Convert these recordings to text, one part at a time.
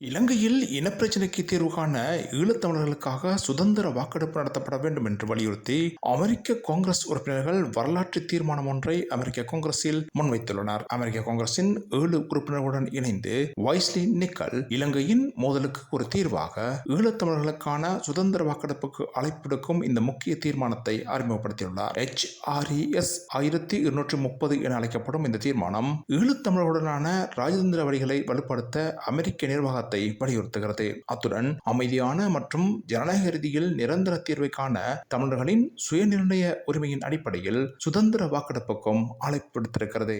இலங்கையில் இனப்பிரச்சினைக்கு தீர்வு காண ஈழத்தமிழர்களுக்காக சுதந்திர வாக்கெடுப்பு நடத்தப்பட வேண்டும் என்று வலியுறுத்தி அமெரிக்க காங்கிரஸ் உறுப்பினர்கள் வரலாற்று தீர்மானம் ஒன்றை அமெரிக்க காங்கிரஸில் முன்வைத்துள்ளனர். அமெரிக்க காங்கிரசின் ஏழு உறுப்பினர்களுடன் இணைந்து வைஸ்லி நிக்கல் இலங்கையின் மோதலுக்கு ஒரு தீர்வாக ஈழத்தமிழர்களுக்கான சுதந்திர வாக்கெடுப்புக்கு அழைப்பிடுக்கும் இந்த முக்கிய தீர்மானத்தை அறிமுகப்படுத்தியுள்ளார். எச். ஆர்இஎஸ் ஆயிரத்தி இருநூற்றி முப்பது என அழைக்கப்படும் இந்த தீர்மானம் ஈழத்தமிழர்களுடனான ராஜதந்திர வழிகளை வலுப்படுத்த அமெரிக்க நிர்வாகத்தை வலியுறுத்துகிறது. அத்துடன் அமைதியான மற்றும் ஜனநாயக ரீதியில் நிரந்தர தீர்வை காண தமிழர்களின் சுயநிர்ணய உரிமையின் அடிப்படையில் சுதந்திர வாக்கெடுப்புக்கும் அழைப்பு விடுத்திருக்கிறது.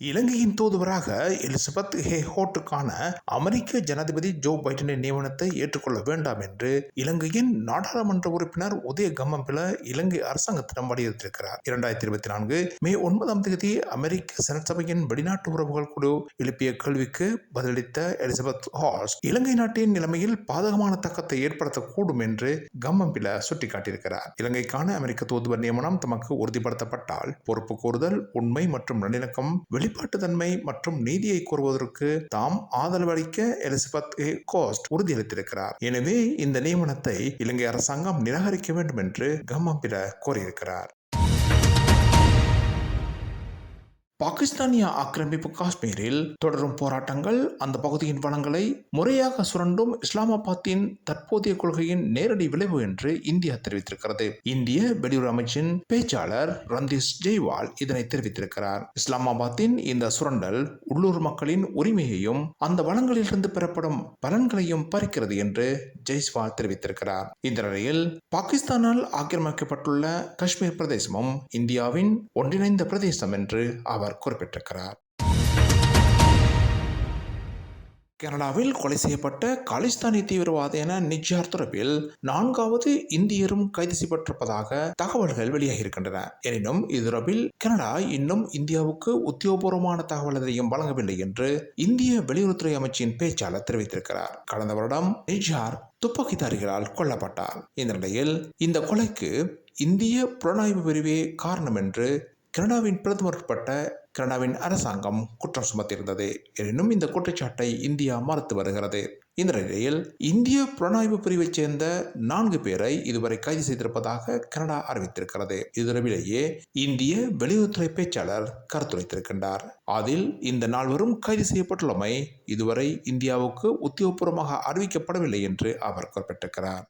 இலங்கையின் தூதுவராக எலிசபெத் ஹேஹோட்டுக்கான அமெரிக்க ஜனாதிபதி ஜோ பைடனின் நியமனத்தை ஏற்றுக்கொள்ள வேண்டாம் என்று இலங்கையின் நாடாளுமன்ற உறுப்பினர் உதய கம்மம்பில இலங்கை அரசாங்கத்திடம் வலியுறுத்தியிருக்கிறார். இரண்டாயிரத்தி இருபத்தி நான்கு மே ஒன்பதாம் தேதி அமெரிக்க செனட் சபையின் வெளிநாட்டு உறவுகள் குழு எழுப்பிய கேள்விக்கு பதிலளித்த எலிசபெத் ஹால்ஸ் இலங்கை நாட்டின் நிலைமையில் பாதகமான தாக்கத்தை ஏற்படுத்தக்கூடும் என்று கம்மம்பில சுட்டிக்காட்டியிருக்கிறார். இலங்கைக்கான அமெரிக்க தூதுவர் நியமனம் தமக்கு உறுதிப்படுத்தப்பட்டால் பொறுப்பு கூறுதல் உண்மை மற்றும் நல்லிணக்கம் வெளிப்பாட்டுத்தன்மை மற்றும் நீதியை கோருவதற்கு தாம் ஆதரவளிக்க எலிசபெத் ஏ கோஸ்ட் உறுதியளித்திருக்கிறார். எனவே இந்த நியமனத்தை இலங்கை அரசாங்கம் நிராகரிக்க வேண்டும் என்று கம்மம்பிர கோரியிருக்கிறார். பாகிஸ்தானிய ஆக்கிரமிப்பு காஷ்மீரில் தொடரும் போராட்டங்கள் அந்த பகுதியின் வளங்களை முறையாக சுரண்டும் இஸ்லாமாபாத்தின் தற்போதைய கொள்கையின் நேரடி விளைவு என்று இந்தியா தெரிவித்திருக்கிறது. இந்திய வெளியுறவு அமைச்சின் பேச்சாளர் ரந்தீஷ் ஜெய்வால் இதனை தெரிவித்திருக்கிறார். இஸ்லாமாபாத்தின் இந்த சுரண்டல் உள்ளூர் மக்களின் உரிமையையும் அந்த வளங்களிலிருந்து பெறப்படும் பலன்களையும் பறிக்கிறது என்று ஜெய்ஸ்வால் தெரிவித்திருக்கிறார். இந்த நிலையில் பாகிஸ்தானால் ஆக்கிரமிக்கப்பட்டுள்ள காஷ்மீர் பிரதேசமும் இந்தியாவின் ஒன்றிணைந்த பிரதேசம் என்று அவர் அவர் குறிப்பிட்டிருக்கிறார். கனடாவில் கொலை செய்யப்பட்ட காலிஸ்தானி தீவிரவாதியான நிஜார் தொடர்பில் நான்காவது இந்தியரும் கைது செய்யப்பட்டிருப்பதாக தகவல்கள் வெளியாகியிருக்கின்றன. எனினும் இது தொடர்பில் கனடா இன்னும் இந்தியாவுக்கு உத்தியோகபூர்வமான தகவல் எதையும் வழங்கவில்லை என்று இந்திய வெளியுறவுத்துறை அமைச்சின் பேச்சாளர் தெரிவித்திருக்கிறார். கடந்த வருடம் நிஜார் துப்பாக்கிதாரிகளால் கொல்லப்பட்டார். இந்த நிலையில் இந்த கொலைக்கு இந்திய புலனாய்வு பிரிவே காரணம் என்று கனடாவின் பிரதமர் உட்பட்ட கனடாவின் அரசாங்கம் குற்றம் சுமத்தியிருந்தது. எனினும் இந்த குற்றச்சாட்டை இந்தியா மறுத்து வருகிறது. இந்த நிலையில் இந்திய புலனாய்வு பிரிவைச் சேர்ந்த நான்கு பேரை இதுவரை கைது செய்திருப்பதாக கனடா அறிவித்திருக்கிறது. இதுவிலேயே இந்திய வெளியுறவுத்துறை பேச்சாளர் கருத்துரைத்திருக்கின்றார். அதில் இந்த நால்வரும் கைது செய்யப்பட்டுள்ளமை இதுவரை இந்தியாவுக்கு உத்தியோகபூர்வமாக அறிவிக்கப்படவில்லை என்று அவர் குறிப்பிட்டிருக்கிறார்.